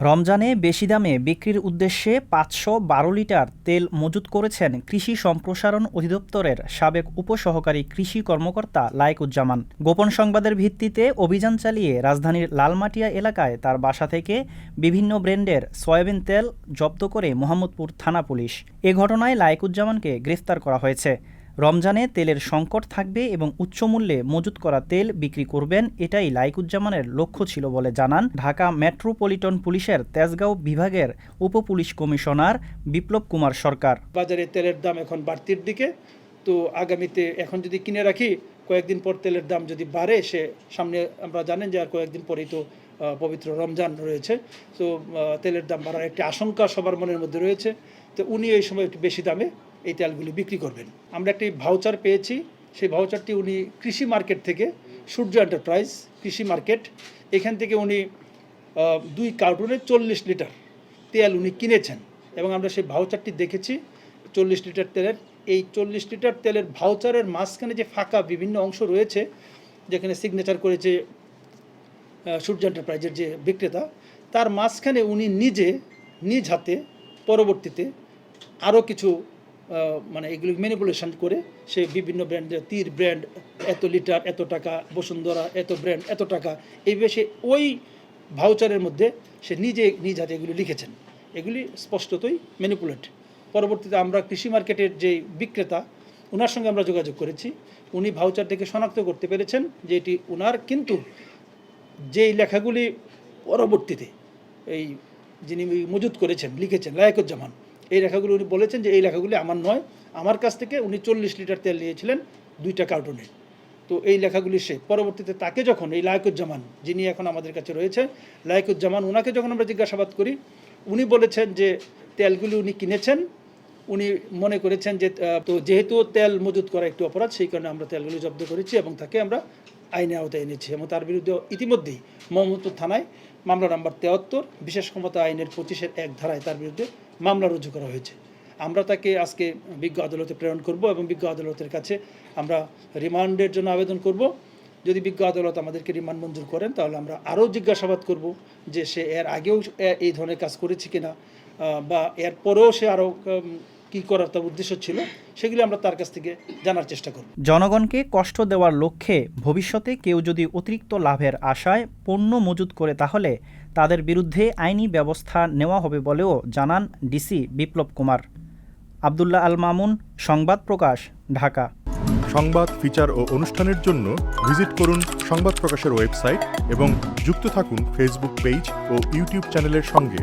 রমজানে বেশি দামে বিক্রির উদ্দেশ্যে পাঁচশো বারো লিটার তেল মজুত করেছেন কৃষি সম্প্রসারণ অধিদপ্তরের সাবেক উপসহকারী কৃষি কর্মকর্তা লায়েকুজ্জামান। গোপন সংবাদের ভিত্তিতে অভিযান চালিয়ে রাজধানীর লালমাটিয়া এলাকায় তার বাসা থেকে বিভিন্ন ব্র্যান্ডের সয়াবিন তেল জব্দ করে মোহাম্মদপুর থানা পুলিশ। এ ঘটনায় লায়েকুজ্জামানকে গ্রেফতার করা হয়েছে। রমজানে তেলের সংকট থাকবে এবং উচ্চ মূল্যে মজুত করা তেল বিক্রি করবেন, এটাই লাইকুজ্জামানের লক্ষ্য ছিল বলে জানান ঢাকা মেট্রোপলিটন পুলিশের তেজগাঁও বিভাগের উপপুলিশ কমিশনার বিপ্লব কুমার সরকার। বাজারে তেলের দাম এখন বাড়তির দিকে। তো আগামীতে এখন যদি কিনে রাখি, কয়েকদিন পর তেলের দাম যদি বাড়ে, সে সামনে আমরা জানেন যে আর কয়েকদিন পরেই তো পবিত্র রমজান রয়েছে। তো তেলের দাম বাড়ার একটি আশঙ্কা সবার মনের মধ্যে রয়েছে। তো উনি এই সময় একটু বেশি দামে এই তেলগুলি বিক্রি করবেন। আমরা একটি ভাউচার পেয়েছি। সেই ভাউচারটি উনি কৃষি মার্কেট থেকে, সূর্য এন্টারপ্রাইজ কৃষি মার্কেট, এখান থেকে উনি দুই কার্টুনে চল্লিশ লিটার তেল উনি কিনেছেন এবং আমরা সেই ভাউচারটি দেখেছি। চল্লিশ লিটার তেলের, এই চল্লিশ লিটার তেলের ভাউচারের মাঝখানে যে ফাঁকা বিভিন্ন অংশ রয়েছে, যেখানে সিগনেচার করেছে সূর্য এন্টারপ্রাইজের যে বিক্রেতা, তার মাঝখানে উনি নিজে, নিজ হাতে পরবর্তীতে আরও কিছু মানে এগুলো ম্যানিপুলেশন করে সে বিভিন্ন ব্র্যান্ডের তীর ব্র্যান্ড এত লিটার এত টাকা, বসুন্ধরা, এত ব্র্যান্ড এত টাকা এইভাবে সে ওই ভাউচারের মধ্যে সে নিজে, নিজ হাতে এগুলি লিখেছেন। এগুলি স্পষ্টতই ম্যানিপুলেট পরবর্তীতে আমরা কৃষি মার্কেটের যে বিক্রেতা ওনার সঙ্গে আমরা যোগাযোগ করেছি। উনি ভাউচার থেকে শনাক্ত করতে পেরেছেন যে এটি ওনার কিন্তু যেই লেখাগুলি পরবর্তীতে এই যিনি মজুত করেছেন, লিখেছেন, লায়কুজ্জামান এই লেখাগুলি উনি বলেছেন যে এই লেখাগুলি আমার নয়। আমার কাছ থেকে উনি চল্লিশ লিটার তেল নিয়েছিলেন দুইটা কার্টুনে তো এই লেখাগুলি সে পরবর্তীতে তাকে যখন, এই লায়কুজ্জামান, যিনি এখন আমাদের কাছে রয়েছে, লায়কুজ্জামান ওনাকে যখন আমরা জিজ্ঞাসাবাদ করি, উনি বলেছেন যে তেলগুলি উনি কিনেছেন। উনি মনে করেছেন যে তো যেহেতু তেল মজুত করা একটু অপরাধ, সেই কারণে আমরা তেলগুলি জব্দ করেছি এবং তাকে আমরা আইনে আওতায় এনেছি এবং তার বিরুদ্ধে ইতিমধ্যেই মোহাম্মদপুর থানায় মামলা নাম্বার তেয়াত্তর বিশেষ ক্ষমতা আইনের পঁচিশের এক ধারায় তার বিরুদ্ধে মামলা রুজু করা হয়েছে। আমরা তাকে আজকে বিজ্ঞ আদালতে প্রেরণ করব এবং বিজ্ঞ আদালতের কাছে আমরা রিমান্ডের জন্য আবেদন করব। যদি বিজ্ঞ আদালত আমাদেরকে রিমান্ড মঞ্জুর করেন, তাহলে আমরা আরও জিজ্ঞাসাবাদ করব যে সে এর আগেও এই ধরনের কাজ করেছে কিনা বা এর পরেও সে আরও কী করার তার উদ্দেশ্য ছিল, সেগুলি আমরা তার কাছ থেকে জানার চেষ্টা করব। জনগণকে কষ্ট দেওয়ার লক্ষ্যে ভবিষ্যতে কেউ যদি অতিরিক্ত লাভের আশায় পণ্য মজুত করে, তাহলে তাদের বিরুদ্ধে আইনি ব্যবস্থা নেওয়া হবে বলেও জানান ডিসি বিপ্লব কুমার। আবদুল্লাহ আল মামুন, সংবাদ প্রকাশ, ঢাকা। সংবাদ, ফিচার ও অনুষ্ঠানের জন্য ভিজিট করুন সংবাদ প্রকাশের ওয়েবসাইট এবং যুক্ত থাকুন ফেসবুক পেজ ও ইউটিউব চ্যানেলের সঙ্গে।